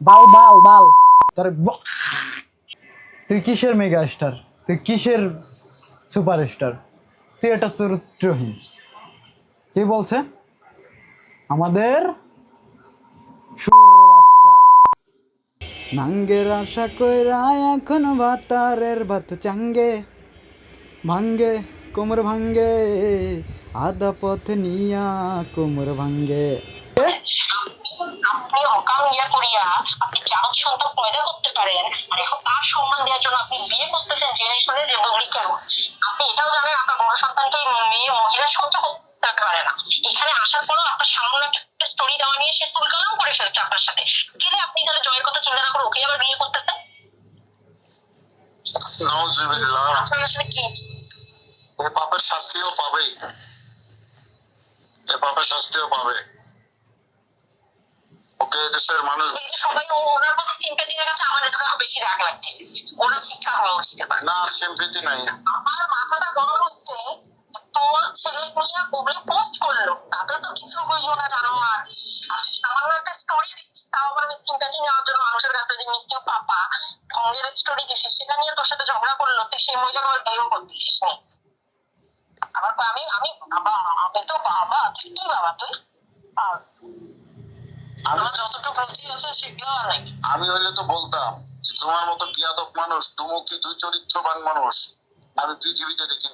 বাল বাল বাল। তোর তুই কিসের মেগা স্টার তুই কিসের সুপারস্টার তুই এটা চরিত্রহীন। কি বলছে? আমাদের নাঙ্গের আশা কইরা এখন ভাতারের ভাত চাঙ্গে, ভাঙ্গে, কোমর ভাঙ্গে, আধা পথ নিয়া কোমর ভাঙ্গে। ইয়া করিয়া আপনি জাত সন্তান পয়দা করতে পারেন আর এখন তার সম্মান দেওয়ার জন্য আপনি বিয়ে করতেছেন জেনে শুনে যে বগলি কেন? আপনি এটাও জানেন আপনার বড় সন্তানকে মেয়ে মহিলা সহ্য করতে পারে না। এখানে আসার পরও আপনার সামান্য একটা স্টোরি দেওয়া নিয়ে সে তুলকালাম করে ফেলছে আপনার সাথে। কেন আপনি তাহলে জয়ের কথা চিন্তা না করে ওকে আবার বিয়ে করতেছেন নাউজুবিল্লাহ আপনার আসলে কি? এ পাপের শাস্তিও পাবেই। এ পাপের শাস্তিও পাবে। ওকে দেশের মানুষ এই যে সবাই ওনার প্রতি সিম্পাতির কাছে আমাদের কাছে বেশি রাগ লাগছে ওনার শিক্ষা হওয়া উচিত না সিম্পিতি নাই। আমার মাথাটা গরম হচ্ছে তোর ছেলে নিয়ে গুগলে পোস্ট করল। তাতে তো কিছু হইল না জানো আর সামান্য একটা স্টোরি দিচ্ছিস তাও আবার সিম্পাথি নেওয়ার জন্য মানুষের কাছে যে মিষ্টি পাপা ঢঙ্গের স্টোরি দিচ্ছিস সেটা নিয়ে তোর সাথে ঝগড়া করল তুই সেই মহিলাকে আবার বিয়েও করতিস নি। আবার কয়, আমি আমি বাবা আমি তো বাবা তুই কি বাবা তুই? আমার যতটুকু বুদ্ধি আছে সেগুলো আর আমি হইলে তো বলতাম যে তোমার মতো বিয়াদক মানুষ দুমুখী দুই চরিত্রবান মানুষ আমি পৃথিবীতে দেখি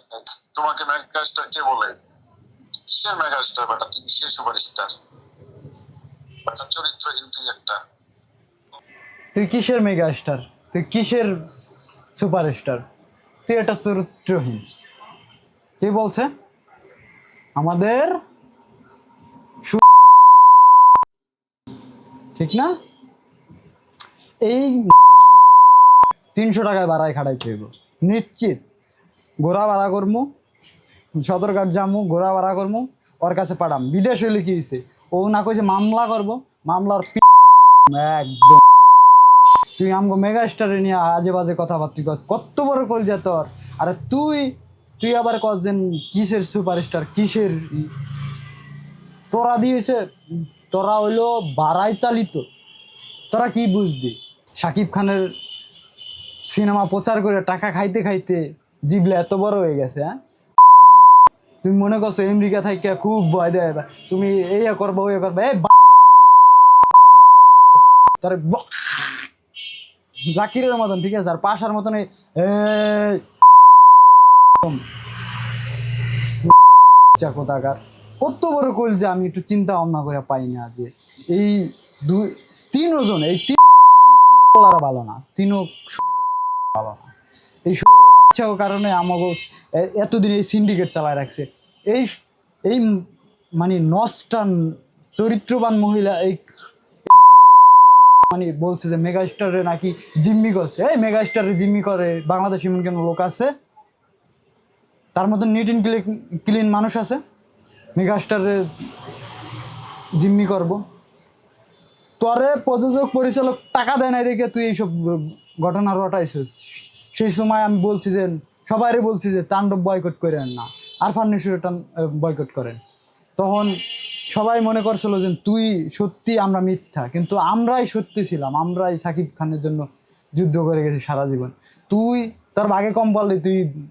তোমাকে মেগাস্টার কে বলে? কিসের মেগাস্টার বেটা? তুই কিসের সুপারস্টার বেটা চরিত্রহীন তুই একটা। তুই কিসের মেগা স্টার তুই কিসের সুপারস্টার? তুই এটা চরিত্রহীন। কি বলছে? আমাদের ঠিক না? এই তিনশো টাকায় ভাড়ায় খাড়াইতে হইব নিশ্চিত। ঘোরা ভাড়া করমু, সদরঘাট যামু, ঘোরা ভাড়া করমু, ওর কাছে পাঠাম। বিদেশ হইলে কি হয়েছে ও না কইছে মামলা করব, মামলার একদম। তুই আমগো মেগা স্টারে নিয়ে আজে বাজে কথাবার্তা কস, কত বড় কল যে তোর। আরে তুই তুই আবার কস যেন কিসের সুপারস্টার কিসের তোরা দিয়েছে তোরা হইল বাড়াই চালিত। তোরা কি বুঝবি? সাকিব খানের সিনেমা প্রচার করে টাকা খাইতে খাইতে জিবলে এত বড় হয়ে গেছে হ্যাঁ? তুমি মনে করছ আমেরিকা থেকে খুব ভয় দেয় তুমি এই করব ওই করব বা- তোর জাকিরের মতন, ঠিক আছে? আর পাশার মতন কোথাকার? কত বড় কইল যে আমি একটু চিন্তা ভাবনা করে পাই না যে এই দুই, তিন ওজন, এই তিন পোলারা ভালো না তিনও ভালো না। এই বাচ্চাও কারণে আমাকে এতদিন এই সিন্ডিকেট চালায় রাখছে। এই এই মানে নষ্টা চরিত্রবান মহিলা, এই মানে বলছে যে মেগা স্টারে নাকি জিম্মি করছে। এই মেগা স্টারে জিম্মি করে বাংলাদেশ এমন কেন লোক আছে? তার মতন নিট ইন ক্লিন মানুষ আছে? মেগা স্টারে জিম্মি করব। তোরে প্রযোজক, পরিচালক টাকা দেয় নাই দেখে তুই এইসব ঘটনা রটাইছিস। সেই সময় আমি বলছি যে, সবাইরে বলছি যে, তাণ্ডব বয়কট করেন না। আর ফার্নিচার বয়কট করেন। তখন সবাই মনে করছিল যে, তুই সত্যি আমরা মিথ্যা। কিন্তু আমরাই সত্যি ছিলাম। আমরাই সাকিব খানের জন্য যুদ্ধ করে গেছি সারা জীবন। তুই, তোর ভাগে কম পারলে তুই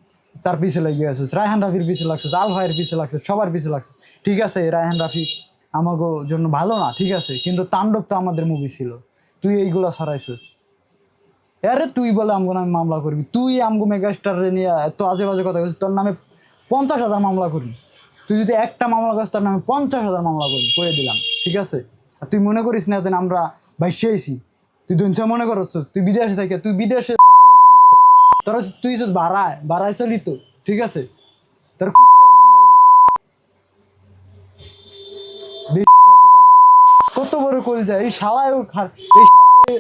তার পিছে লেগে গেছিস রায়হান রাফির পিছে লাগছিস আল ভাইয়ের পিছে লাগছিস, সবার পিছে লাগছিস। ঠিক আছে রায়হান রাফি আমাকে জন্য ভালো না, ঠিক আছে, কিন্তু তাণ্ডব তো আমাদের মুভি ছিল। তুই এইগুলো সরাইছিস আরে তুই বলে আমগো নামে মামলা করবি, তুই আমগো মেগাস্টার নিয়ে এত আজে বাজে কথা বলছিস, তোর নামে পঞ্চাশ হাজার মামলা করবি। তুই যদি একটা মামলা করিস, তোর নামে পঞ্চাশ হাজার মামলা করবি করে দিলাম, ঠিক আছে? আর তুই মনে করিস না যে আমরা ভাইসেছি তুই দুনসা মনে করছিস তুই বিদেশে থেকে তুই বিদেশে তোর তুই যে বাড়ায় বাড়ায় চলি তো, ঠিক আছে তোর। কত বড় কল যায় এই শালায়ও খার এই শালায়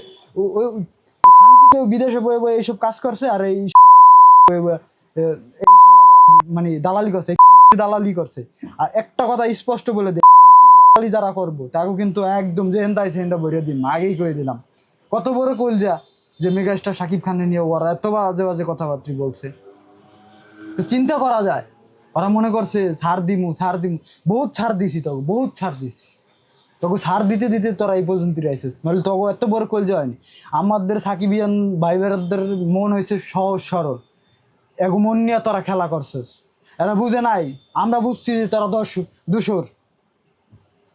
খানকিতেও বিদেশে বয়ে বয়ে এইসব কাজ করছে, আর এই মানে দালালি করছে দালালি করছে আর একটা কথা স্পষ্ট বলে দে দালালি যারা করব তাকে কিন্তু একদম যে হেন্দাই সেন্টা ভরিয়ে দিন আগেই করে দিলাম কত বড় কলজা যে মেগাস্টার শাকিব খানের নিয়ে ওরা এত বাজে বাজে কথাবার্তা বলছে। তো চিন্তা করা যায়। ওরা মনে করছে, ছাড় দিমু ছাড় দিমু। বহুত ছাড় দিছি তো বহুত ছাড় দিছি। তোকে সার দিতে দিতে তোরা এই পর্যন্ত আইসিস। নইলে তোকে এত বড় কল হয়নি। আমাদের সাকিবিয়ান ভাই বেড়াদের মন হয়েছে সহজ সরল। এগো মন নিয়ে তোরা খেলা করছিস। এরা বুঝে নাই। আমরা বুঝছি যে তোরা দশ দুশোর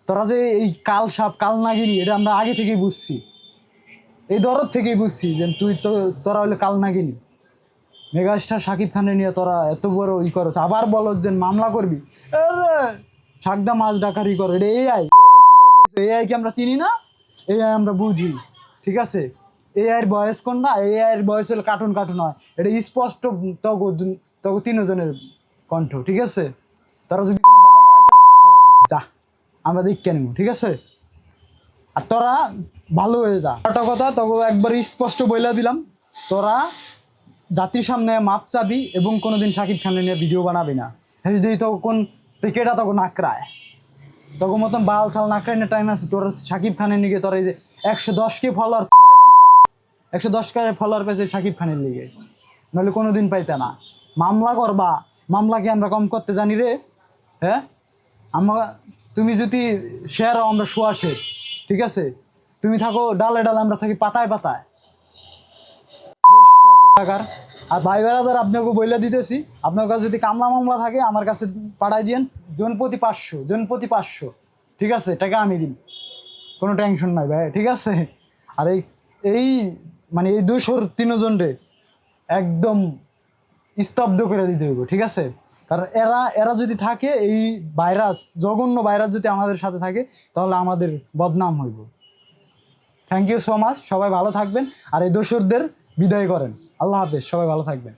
তোরা যে এই কাল সাপ কাল নাগিনি এটা আমরা আগে থেকেই বুঝছি। এই দরদ থেকেই বুঝছি যে তুই তো, তোরা হইলে কাল নাগিনি মেগাস্টার শাকিব খানের নিয়ে তোরা এত বড় ই করছ। আবার বলো যে মামলা করবি। ছাকদা মাছ ডাকারি করে। এটা এআই এআই কি আমরা চিনি না? এআই আমরা বুঝি। ঠিক আছে? এআই এর বয়স কোন না? এআই এর বয়স হলে কার্টুন কার্টুন হয়। এটা স্পষ্ট তগো তগো তিনজনের কণ্ঠ। ঠিক আছে? তারা যদি কোনো। যা। আমরা দেখ কেন ঠিক আছে? আর তোরা ভালো হয়ে যা। একটা কথা তোকে একবার স্পষ্ট বইলা দিলাম। তোরা জাতির সামনে মাপ চাবি এবং কোনোদিন সাকিব খানের নিয়ে ভিডিও বানাবি না। হ্যাঁ যদি তখন কেটা তখন নাকড়ায় তখন মতন বাল সাল নাকড়ায় না টাইম আছে, তোর সাকিব খানের নিগে তোর এই যে একশো দশ কে ফলোয়ার একশো দশ কে ফলোয়ার পেয়েছে সাকিব খানের লিগে নাহলে কোনো দিন পাইতে না। মামলা করবা। মামলা কি আমরা কম করতে জানি রে? হ্যাঁ? আমরা তুমি যদি শেয়ার আমরা শোয়া শের ঠিক আছে? তুমি থাকো, ডালে ডালে আমরা থাকি পাতায় পাতায়। টাকার আর ভাই বেড়াদার আপনাকে বইলে দিতেছি। আপনার কাছে যদি কামলা মামলা থাকে, আমার কাছে পাঠাই দিয়েন। জনপতি পাঁচশো জনপতি পাঁচশো। ঠিক আছে? টাকা আমি দিন কোনো টেনশন নাই ভাই, ঠিক আছে? আর এই এই মানে এই দুশোর তিনজন রে, একদম স্তব্ধ করে দিতে হইব, ঠিক আছে? কারণ এরা এরা যদি থাকে, এই ভাইরাস, জঘন্য ভাইরাস যদি আমাদের সাথে থাকে, তাহলে আমাদের বদনাম হইব। থ্যাংক ইউ সো মাচ সবাই ভালো থাকবেন, আর এই দোসরদের বিদায় করেন। আল্লাহ হাফেজ, সবাই ভালো থাকবেন।